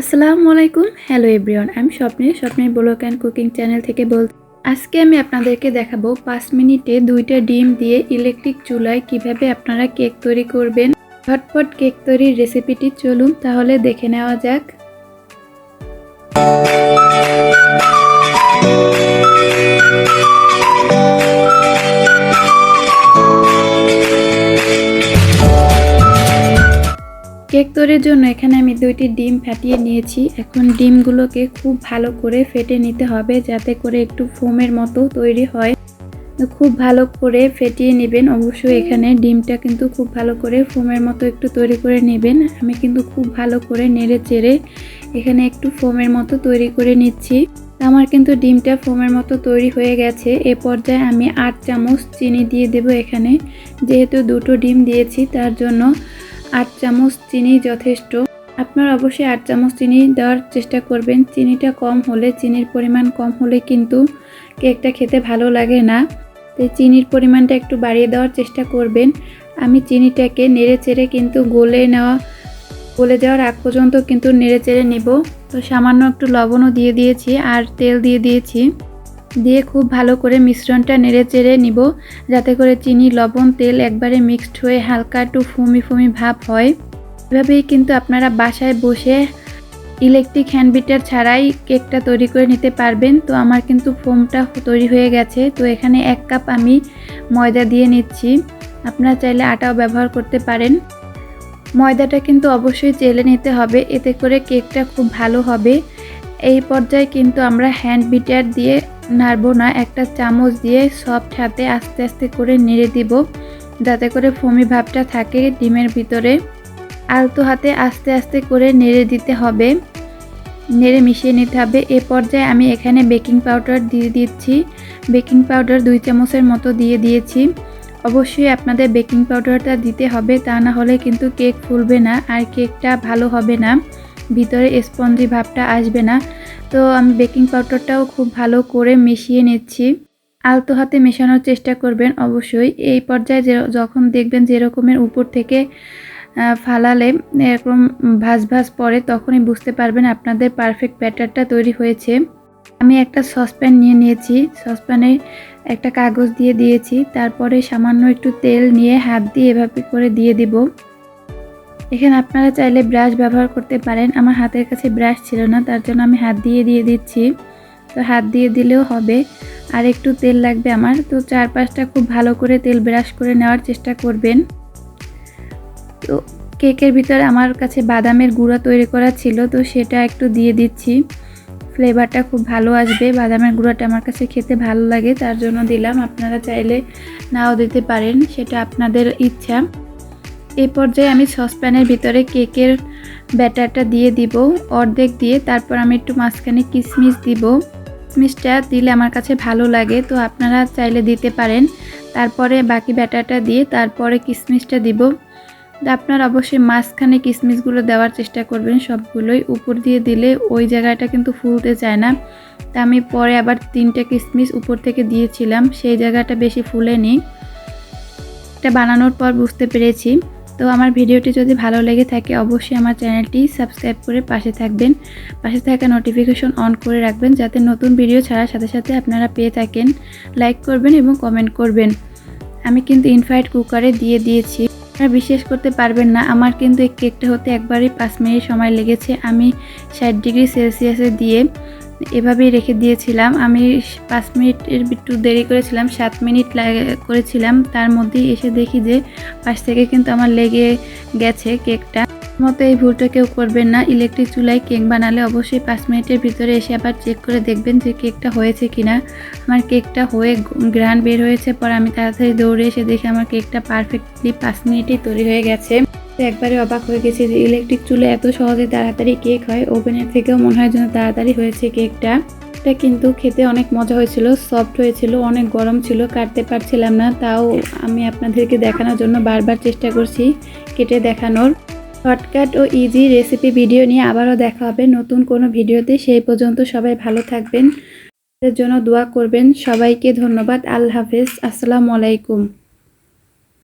আসসালামু আলাইকুম। Hello everyone আমি স্বপ্নে স্বপ্নের ব্লগ অ্যান্ড কুকিং চ্যানেল থেকে বল আজকে আমি আপনাদেরকে দেখাবো পাঁচ মিনিটে দুইটা ডিম দিয়ে ইলেকট্রিক চুলায় কীভাবে আপনারা কেক তৈরি করবেন। ঝটপট কেক তৈরির রেসিপিটি চলুন তাহলে দেখে নেওয়া যাক। কেক তৈরির জন্য এখানে আমি দুইটি ডিম ফাটিয়ে নিয়েছি। এখন ডিমগুলোকে খুব ভালো করে ফেটে নিতে হবে যাতে করে একটু ফোমের মতো তৈরি হয়। খুব ভালো করে ফেটিয়ে নেবেন। অবশ্যই এখানে ডিমটা কিন্তু খুব ভালো করে ফোমের মতো একটু তৈরি করে নেবেন। আমি কিন্তু খুব ভালো করে নেড়ে চেড়ে এখানে একটু ফোমের মতো তৈরি করে নিচ্ছি। আমার কিন্তু ডিমটা ফোমের মতো তৈরি হয়ে গেছে। এ পর্যায়ে আমি আট চামচ চিনি দিয়ে দেব এখানে। যেহেতু দুটো ডিম দিয়েছি, তার জন্য আট চামচ চিনি যথেষ্ট। আপনার অবশ্যই আট চামচ চিনি দেওয়ার চেষ্টা করবেন। চিনিটা কম হলে, চিনির পরিমাণ কম হলে কিন্তু কেকটা খেতে ভালো লাগে না। তাই চিনির পরিমাণটা একটু বাড়িয়ে দেওয়ার চেষ্টা করবেন। আমি চিনিটাকে নেড়ে চেড়ে কিন্তু গলে নেওয়া, গলে যাওয়ার আগ পর্যন্ত কিন্তু নেড়ে চেড়ে নেব। তো সামান্য একটু লবণও দিয়ে দিয়েছি আর তেল দিয়ে দিয়েছি। দিয়ে খুব ভালো করে মিশ্রণটা নেড়ে চেড়ে নিব, যাতে করে চিনি, লবণ, তেল একবারে মিক্সড হয়ে হালকা একটু ফুমি ফুমি ভাব হয়। এভাবেই কিন্তু আপনারা বাসায় বসে ইলেকট্রিক হ্যান্ড বিটার ছাড়াই কেকটা তৈরি করে নিতে পারবেন। তো আমার কিন্তু ফোমটা তৈরি হয়ে গেছে। তো এখানে এক কাপ আমি ময়দা দিয়ে নিচ্ছি। আপনারা চাইলে আটাও ব্যবহার করতে পারেন। ময়দাটা কিন্তু অবশ্যই চেলে নিতে হবে। এতে করে কেকটা খুব ভালো হবে। এই পর্যায়ে কিন্তু আমরা হ্যান্ড বিটার দিয়ে নাড়বো না, একটা চামচ দিয়ে সফট হাতে আস্তে আস্তে করে নেড়ে দিব, যাতে করে ফমি ভাবটা থাকে ডিমের ভিতরে। আলতো হাতে আস্তে আস্তে করে নেড়ে দিতে হবে। নেড়ে মিশিয়ে নিতে হবে। এ পর্যায়ে আমি এখানে বেকিং পাউডার দিয়ে দিচ্ছি। বেকিং পাউডার দুই চামচের মতো দিয়ে দিয়েছি। অবশ্যই আপনাদের বেকিং পাউডারটা দিতে হবে, তা না হলে কিন্তু কেক ফুলবে না আর কেকটা ভালো হবে না। ভিতরে স্পঞ্জি ভাবটা আসবে না। তো আমি বেকিং পাউডারটাও খুব ভালো করে মিশিয়ে নিচ্ছি। আলতো হাতে মেশানোর চেষ্টা করবেন অবশ্যই। এই পর্যায়ে যখন দেখবেন যেরকমের উপর থেকে ফালালে এরকম ভাজ ভাজ পরে তখনই বুঝতে পারবেন আপনাদের পারফেক্ট ব্যাটারটা তৈরি হয়েছে। আমি একটা সসপ্যান নিয়ে নিয়েছি। সসপ্যানে একটা কাগজ দিয়ে দিয়েছি। তারপরে সামান্য একটু তেল নিয়ে হাত দিয়ে এভাবে করে দিয়ে দিব। এখানে আপনারা চাইলে ব্রাশ ব্যবহার করতে পারেন। আমার হাতের কাছে ব্রাশ ছিল না, তার জন্য আমি হাত দিয়ে দিয়ে দিচ্ছি। তো হাত দিয়ে দিলেও হবে। আর একটু তেল লাগবে আমার। তো চারপাশটা খুব ভালো করে তেল ব্রাশ করে নেওয়ার চেষ্টা করবেন। তো কেকের ভিতরে আমার কাছে বাদামের গুঁড়া তৈরি করা ছিল, তো সেটা একটু দিয়ে দিচ্ছি। ফ্লেভারটা খুব ভালো আসবে। বাদামের গুঁড়াটা আমার কাছে খেতে ভালো লাগে, তার জন্য দিলাম। আপনারা চাইলে নাও দিতে পারেন, সেটা আপনাদের ইচ্ছা। এই পর্যায়ে আমি সসপ্যানের ভিতরে কেকের ব্যাটারটা দিয়ে দিব, অর্ধেক দিয়ে। তারপর আমি একটু মাঝখানে কিশমিশ দিব। কিশমিশটা দিলে আমার কাছে ভালো লাগে, তো আপনারা চাইলে দিতে পারেন। তারপরে বাকি ব্যাটারটা দিয়ে তারপরে কিশমিশটা দিব। আপনার অবশ্যই মাঝখানে কিশমিশগুলো দেওয়ার চেষ্টা করবেন, সবগুলোই। উপর দিয়ে দিলে ওই জায়গাটা কিন্তু ফুলতে চায় না। তা আমি পরে আবার তিনটে কিশমিশ উপর থেকে দিয়েছিলাম, সেই জায়গাটা বেশি ফুলেনি। এটা বানানোর পর বুঝতে পেরেছি। তো আমার ভিডিওটি যদি ভালো লেগে থাকে, অবশ্যই আমার চ্যানেলটি সাবস্ক্রাইব করে পাশে থাকবেন। পাশে থাকা নোটিফিকেশন অন করে রাখবেন যাতে নতুন ভিডিও ছাড়ার সাথে সাথে আপনারা পেয়ে থাকেন। লাইক করবেন এবং কমেন্ট করবেন। আমি কিন্তু ইনফ্রাইড কুকারে দিয়ে দিয়েছি। আপনারা বিশ্বাস করতে পারবেন না, আমার কিন্তু এই কেকটা হতে একবারই পাঁচ মিনিট সময় লেগেছে। আমি ষাট ডিগ্রি সেলসিয়াসে দিয়ে এভাবেই রেখে দিয়েছিলাম। আমি পাঁচ মিনিটের একটু দেরি করেছিলাম, সাত মিনিট করেছিলাম। তার মধ্যেই এসে দেখি যে পাশ থেকে কিন্তু আমার লেগে গেছে কেকটা। মতো এই ভুলটা কেউ করবেন না। ইলেকট্রিক চুলায় কেক বানালে অবশ্যই পাঁচ মিনিটের ভিতরে এসে আবার চেক করে দেখবেন যে কেকটা হয়েছে কিনা। আমার কেকটা হয়ে গ্রান বের হয়েছে পর আমি তাড়াতাড়ি দৌড়ে এসে দেখি আমার কেকটা পারফেক্টলি পাঁচ মিনিটেই তৈরি হয়ে গেছে। একবারে অবাক হয়ে গেছে যে ইলেকট্রিক চুলে এত সহজে তাড়াতাড়ি কেক হয়। ওভেনের থেকেও মনে হয় যেন তাড়াতাড়ি হয়েছে কেকটা এটা কিন্তু খেতে অনেক মজা হয়েছিল সফট হয়েছিল, অনেক গরম ছিল, কাটতে পারছিলাম না। তাও আমি আপনাদেরকে দেখানোর জন্য বারবার চেষ্টা করছি কেটে দেখানোর। শর্টকাট ও ইজি রেসিপি ভিডিও নিয়ে আবারও দেখা হবে নতুন কোনো ভিডিওতে। সেই পর্যন্ত সবাই ভালো থাকবেন জন্য দোয়া করবেন। সবাইকে ধন্যবাদ, আল্লাহ হাফেজ, আসসালামু আলাইকুম।